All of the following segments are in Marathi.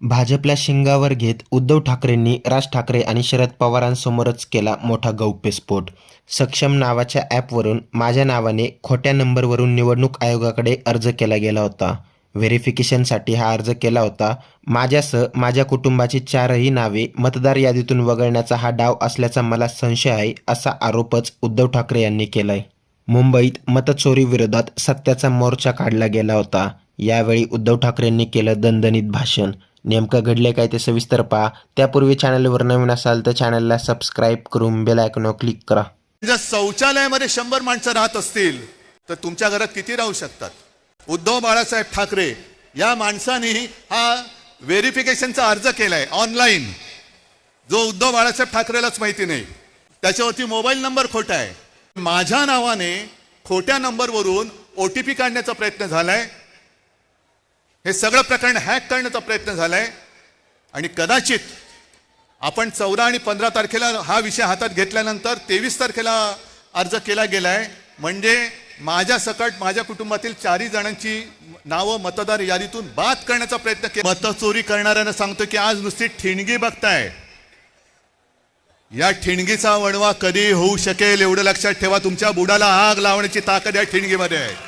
भाजपला शिंगावर घेत उद्धव ठाकरेंनी राज ठाकरे आणि शरद पवारांसमोरच केला मोठा गौप्यस्फोट. सक्षम नावाच्या ॲपवरून माझ्या नावाने खोट्या नंबरवरून निवडणूक आयोगाकडे अर्ज केला गेला होता. व्हेरिफिकेशनसाठी हा अर्ज केला होता. माझ्यासह माझ्या कुटुंबाची चारही नावे मतदार यादीतून वगळण्याचा हा डाव असल्याचा मला संशय आहे असा आरोपच उद्धव ठाकरे यांनी केलाय. मुंबईत मतचोरीविरोधात सत्याचा मोर्चा काढला गेला होता. यावेळी उद्धव ठाकरेंनी केलं दणदणीत भाषण. नेमकं घडले काय ते सविस्तर पहा. त्यापूर्वी चॅनलवर नवीन असाल तर चॅनलला सबस्क्राईब करून बेल आयकॉनवर क्लिक करा. जर शौचालयामध्ये शंभर माणसं राहत असतील तर तुमच्या घरात किती राहू शकतात? उद्धव बाळासाहेब ठाकरे या माणसाने हा व्हेरिफिकेशनचा अर्ज केलाय ऑनलाईन जो उद्धव बाळासाहेब ठाकरेलाच माहिती नाही. त्याच्यावरती मोबाईल नंबर खोटा आहे. माझ्या नावाने खोट्या नंबरवरून ओ टी पी काढण्याचा प्रयत्न झालाय. हे सगळं प्रकरण हॅक करण्याचा प्रयत्न झालाय. आणि कदाचित आपण चौदा आणि पंधरा तारखेला हा विषय हातात घेतल्यानंतर तेवीस तारखेला अर्ज केला गेलाय. म्हणजे माझ्या सकट माझ्या कुटुंबातील चारही जणांची नावं मतदार यादीतून बाद करण्याचा प्रयत्न केला. मतचोरी करणाऱ्यांना सांगतो की आज नुसती ठिणगी बघताय. या ठिणगीचा वणवा कधी होऊ शकेल एवढं लक्षात ठेवा. तुमच्या बुडाला आग लावण्याची ताकद या ठिणगीमध्ये आहे.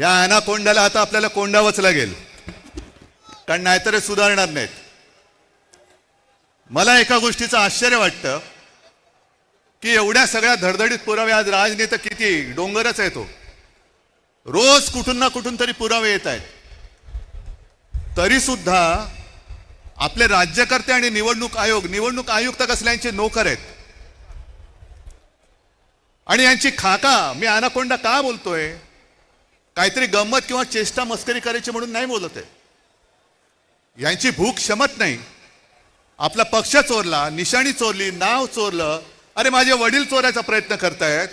या अनाकोंडाला आता आपल्याला कोंडावंच लागेल. कारण नाहीतर सुधारणार नाहीत. मला एका गोष्टीचं आश्चर्य वाटतं की एवढ्या सगळ्या धडधडीत पुरावे आज राजनेता किती डोंगरच आहे तो हो. रोज कुठून ना कुठून तरी पुरावे येत आहेत. तरी सुद्धा आपले राज्यकर्ते आणि निवडणूक आयोग निवडणूक आयुक्त कसल्यांचे नोकर आहेत. आणि यांची खाका मी आनाकोंडा का बोलतोय? काहीतरी गंमत किंवा चेष्टा मस्करी करायची म्हणून नाही बोलत आहे. यांची भूक क्षमत नाही. आपला पक्ष चोरला निशाणी चोरली नाव चोरलं. अरे माझे वडील चोरायचा प्रयत्न करतायत.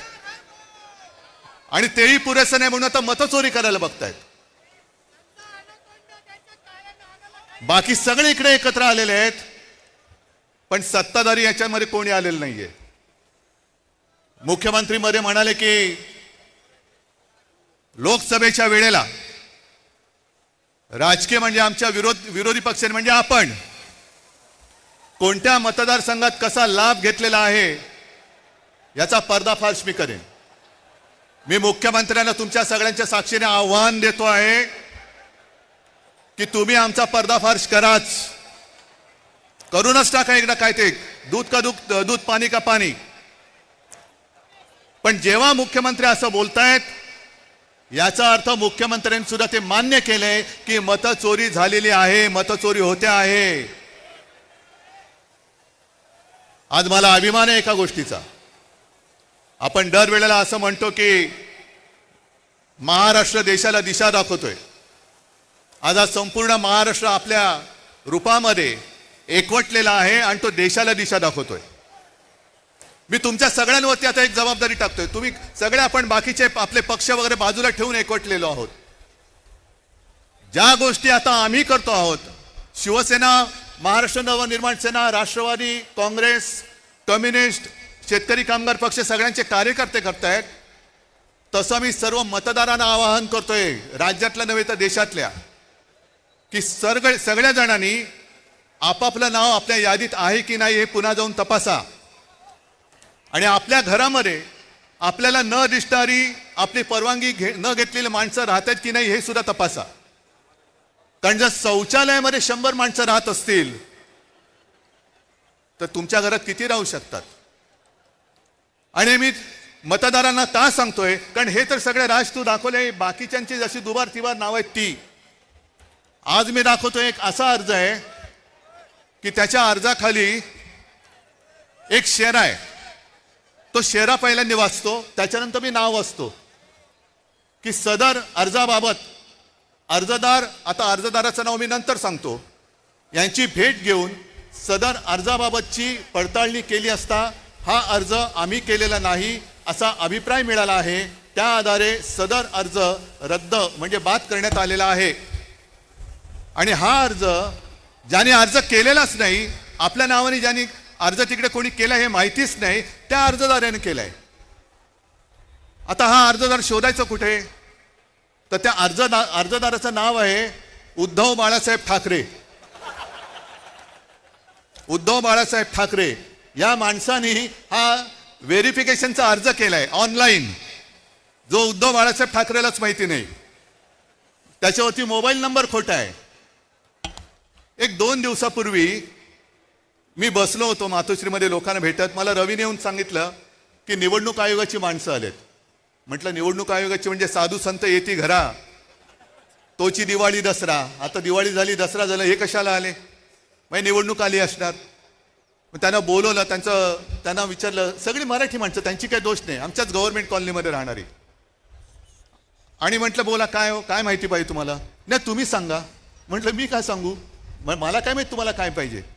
आणि तेही पुरेसं नाही म्हणून आता मतचोरी करायला बघतायत. बाकी सगळे इकडे एकत्र आलेले आहेत. पण सत्ताधारी याच्यामध्ये कोणी आलेलं नाहीये. मुख्यमंत्री मध्ये म्हणाले की लोकसभेच्या वेळेला. राजकीय म्हणजे आमच्या विरोध विरोधी पक्ष म्हणजे आपण. कोणत्या मतदारसंघात कसा लाभ घेतलेला आहे याचा पर्दाफाश मी करेन. मी मुख्यमंत्र्यांना तुमच्या सगळ्यांच्या साक्षीने आव्हान देतो आहे की तुम्ही आमचा पर्दाफाश कराच. करूनच टाका एकदा काय ते दूध का दूध दूध पाणी का पाणी. पण जेव्हा मुख्यमंत्री असं बोलतायत याचा अर्थ मुख्यमंत्र्यांनी सुद्धा ते मान्य केलंय की मतचोरी झालेली आहे मतचोरी होते आहे. आज मला अभिमान आहे एका गोष्टीचा. आपण दरवेळेला असं म्हणतो की महाराष्ट्र देशाला दिशा दाखवतोय. आज आज संपूर्ण महाराष्ट्र आपल्या रूपामध्ये एकवटलेला आहे आणि तो देशाला दिशा दाखवतोय. मी तुमच्या सगळ्यांवरती आता एक जबाबदारी टाकतोय. तुम्ही सगळे आपण बाकीचे आपले पक्ष वगैरे बाजूला ठेवून एकवटलेलो आहोत. ज्या गोष्टी आता आम्ही करतो आहोत शिवसेना महाराष्ट्र नवनिर्माण सेना राष्ट्रवादी काँग्रेस कम्युनिस्ट शेतकरी कामगार पक्ष सगळ्यांचे कार्यकर्ते करतायत तसं मी सर्व मतदारांना आवाहन करतोय राज्यातल्या नव्हे तर देशातल्या की सर्ग सगळ्या जणांनी आपापलं नाव आपल्या यादीत आहे की नाही हे पुन्हा जाऊन तपासा. आणि आपल्या घरामध्ये आपल्याला न दिसणारी आपली परवानगी घे न घेतलेली माणसं राहतात की नाही हे सुद्धा तपासा. कारण जर शौचालयामध्ये शंभर माणसं राहत असतील तर तुमच्या घरात किती राहू शकतात? आणि मी मतदारांना का सांगतोय कारण हे तर सगळे राज तू दाखवले बाकीच्यांची जशी दुबार तिबार नाव आहेत ती. आज मी दाखवतोय एक असा अर्ज आहे की त्याच्या अर्जाखाली एक शेरा आहे. तो शेरा पहिल्यांदा वाचतो त्याच्यानंतर मी नाव वाचतो. की सदर अर्जाबाबत अर्जदार आता अर्जदाराचं नाव मी नंतर सांगतो. यांची भेट घेऊन सदर अर्जाबाबतची पडताळणी केली असता हा अर्ज आम्ही केलेला नाही असा अभिप्राय मिळाला आहे. त्या आधारे सदर अर्ज रद्द म्हणजे बाद करण्यात आलेला आहे. आणि हा अर्ज ज्याने अर्ज केलेलाच नाही आपल्या नावाने ज्याने अर्ज तिकडे कोणी केला हे माहितीच नाही त्या अर्जदाराने केलाय. आता हा अर्जदार शोधायचं कुठे? तर त्या अर्जदार अर्जदाराचं नाव आहे उद्धव बाळासाहेब ठाकरे. उद्धव बाळासाहेब ठाकरे. या माणसाने हा व्हेरिफिकेशनचा अर्ज केलाय ऑनलाईन. जो उद्धव बाळासाहेब ठाकरेलाच माहिती नाही. त्याच्यावरती मोबाईल नंबर खोटा आहे. एक दोन दिवसापूर्वी मी बसलो होतो मातोश्रीमध्ये लोकांना भेटत. मला रवीने येऊन सांगितलं की निवडणूक आयोगाची माणसं आलेत. म्हटलं निवडणूक आयोगाची म्हणजे साधू संत येती घरा. तोची दिवाळी दसरा. आता दिवाळी झाली दसरा झाला हे कशाला आले? मग निवडणूक आली असणार. मग त्यांना बोलवलं त्यांचं त्यांना विचारलं सगळी मराठी माणसं त्यांची काही दोष नाही. आमच्याच गव्हर्नमेंट कॉलनीमध्ये राहणारी. आणि म्हटलं बोला काय हो? काय माहिती पाहिजे तुम्हाला? नाही तुम्ही सांगा. म्हटलं मी काय सांगू? मला काय माहिती तुम्हाला काय पाहिजे?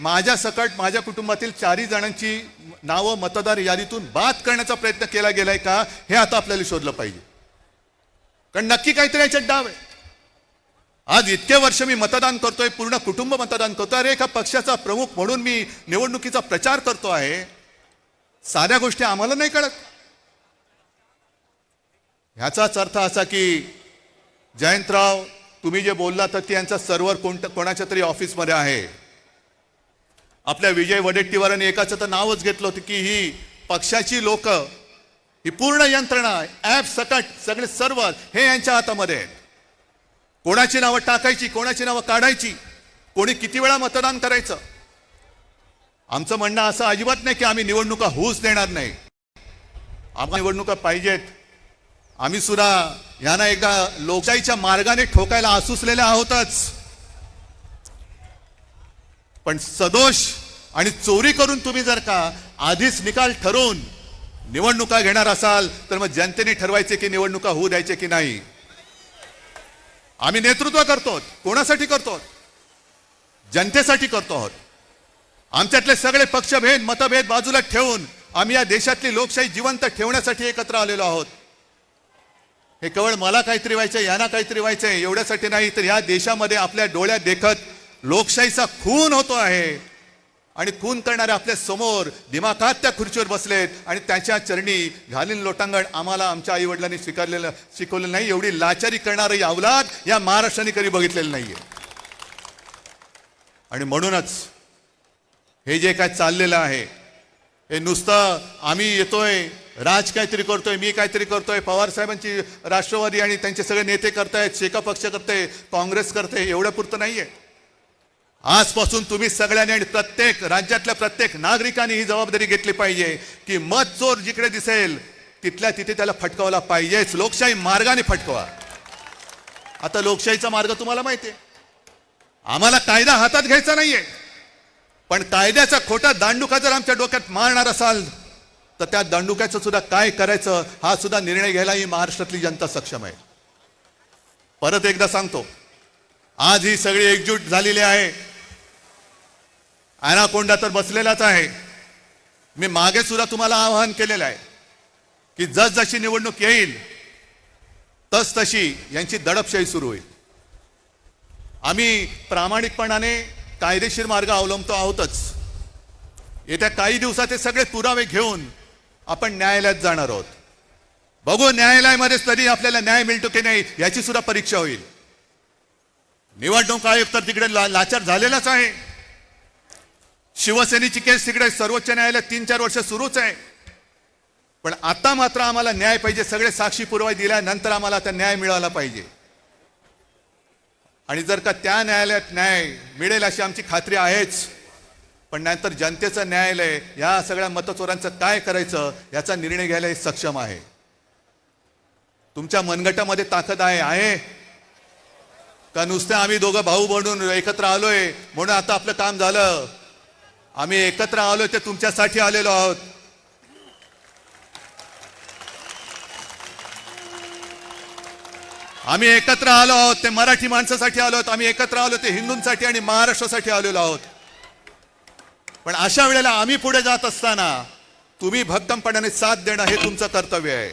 माझ्या सकट माझ्या कुटुंबातील चारही जणांची नावं मतदार यादीतून बाद करण्याचा प्रयत्न केला गेलाय का हे आता आपल्याला शोधलं पाहिजे. कारण नक्की काहीतरी याच्यात डाव आहे. आज इतके वर्ष मी मतदान करतोय पूर्ण कुटुंब मतदान करतो अरे एका पक्षाचा प्रमुख म्हणून मी निवडणुकीचा प्रचार करतो आहे. साऱ्या गोष्टी आम्हाला नाही कळत. ह्याचाच अर्थ असा की जयंतराव तुम्ही जे बोलला तर ते यांचा सर्व्हर कोणत्या कोणाच्या तरी ऑफिसमध्ये आहे. आपल्या विजय वडेट्टीवारांनी एकाचं तर नावच घेतलं होतं की ही पक्षाची लोक ही पूर्ण यंत्रणा ॲप सकट सगळे सर्व्हर हे यांच्या हातामध्ये आहेत. कोणाची नावं टाकायची कोणाची नावं काढायची कोणी किती वेळा मतदान करायचं? आमचं म्हणणं असं अजिबात नाही की आम्ही निवडणुका होऊच देणार नाही. आम्हाला निवडणुका पाहिजेत. आम्ही सुद्धा यांना एकदा लोकशाहीच्या मार्गाने ठोकायला आसुसलेल्या आहोतच. पण सदोष आणि चोरी करून तुम्ही जर का आधीच निकाल ठरवून निवडणुका घेणार असाल तर मग जनतेने ठरवायचे की निवडणुका होऊ द्यायचे की नाही? आम्ही नेतृत्व करतो कोणासाठी करतो? जनतेसाठी करतो आहोत. आमच्यातले सगळे पक्षभेद मतभेद बाजूला ठेवून आम्ही या देशातली लोकशाही जिवंत ठेवण्यासाठी एकत्र आलेलो आहोत. हे केवळ मला काहीतरी व्हायचंय यांना काहीतरी व्हायचंय एवढ्यासाठी नाही तर या देशामध्ये आपल्या डोळ्यात देखत लोकशाहीचा खून होतो आहे. आणि खून करणारे आपल्यासमोर दिमाखात त्या खुर्चीवर बसलेत आणि त्याच्या चरणी घालीन लोटांगण आम्हाला आमच्या आई वडिलांनी स्वीकारलेलं शिकवलेलं नाही. एवढी लाचारी करणारं अवलाद या महाराष्ट्राने कधी बघितलेलं नाहीये. आणि म्हणूनच हे जे काय चाललेलं आहे हे नुसतं आम्ही येतोय राज काहीतरी करतोय मी काहीतरी करतोय पवार साहेबांची राष्ट्रवादी आणि त्यांचे सगळे नेते करतायत शेका पक्ष करते काँग्रेस करते एवढ्या पुरतं नाहीये. आजपासून तुम्ही सगळ्यांनी आणि प्रत्येक राज्यातल्या प्रत्येक नागरिकांनी ही जबाबदारी घेतली पाहिजे की मत चोर जिकडे दिसेल तिथल्या तिथे त्याला फटकावला पाहिजेच. लोकशाही मार्गाने फटकवा. आता लोकशाहीचा मार्ग तुम्हाला माहिती आहे. आम्हाला कायदा हातात घ्यायचा नाहीये. पण कायद्याचा खोटा दांडुका जर आमच्या डोक्यात मारणार असाल तर त्या दांडुक्याचं सुद्धा काय करायचं हा सुद्धा निर्णय घ्यायला ही महाराष्ट्रातली जनता सक्षम आहे. परत एकदा सांगतो आज ही सगळी एकजूट झालेली आहे. अनाकोंडा तर बसलेलाच आहे. मी मागे सुद्धा तुम्हाला आवाहन केलेलं आहे की जसजशी निवडणूक येईल तस तशी यांची दडपशाही सुरू होईल. आम्ही प्रामाणिकपणाने कायदेशीर मार्ग अवलंबतो आहोतच. येत्या काही दिवसात हे सगळे पुरावे घेऊन आपण न्यायालयात जाणार आहोत. बघू न्यायालयामध्ये तरी आपल्याला न्याय मिळतो की नाही याची सुद्धा परीक्षा होईल. निवडणूक आयोग तर तिकडे ला- लाचार झालेलाच आहे. शिवसेनेची केस तिकडे सर्वोच्च न्यायालयात तीन चार वर्ष सुरूच आहे. पण आता मात्र आम्हाला न्याय पाहिजे सगळे साक्षी पुरावे दिल्यानंतर आम्हाला आता न्याय मिळाला पाहिजे. आणि जर का त्या न्यायालयात न्याय मिळेल अशी आमची खात्री आहेच पण नंतर जनतेचं न्यायालय या सगळ्या मतचोरांचं काय करायचं याचा निर्णय घ्यायला सक्षम आहे. तुमच्या मनगटामध्ये ताकद आहे आहे. का नुसतं आम्ही दोघं भाऊ बनून एकत्र आलोय म्हणून आता आपलं काम झालं? आम्ही एकत्र आलो ते तुमच्यासाठी आलेलो आहोत. आम्ही एकत्र आलो आहोत ते मराठी माणसासाठी आलो आहोत आम्ही एकत्र आलो ते हिंदूंसाठी आणि महाराष्ट्रासाठी आलेलो आहोत. पण अशा वेळेला आम्ही पुढे जात असताना तुम्ही भक्कमपणाने साथ देणं हे तुमचं कर्तव्य आहे.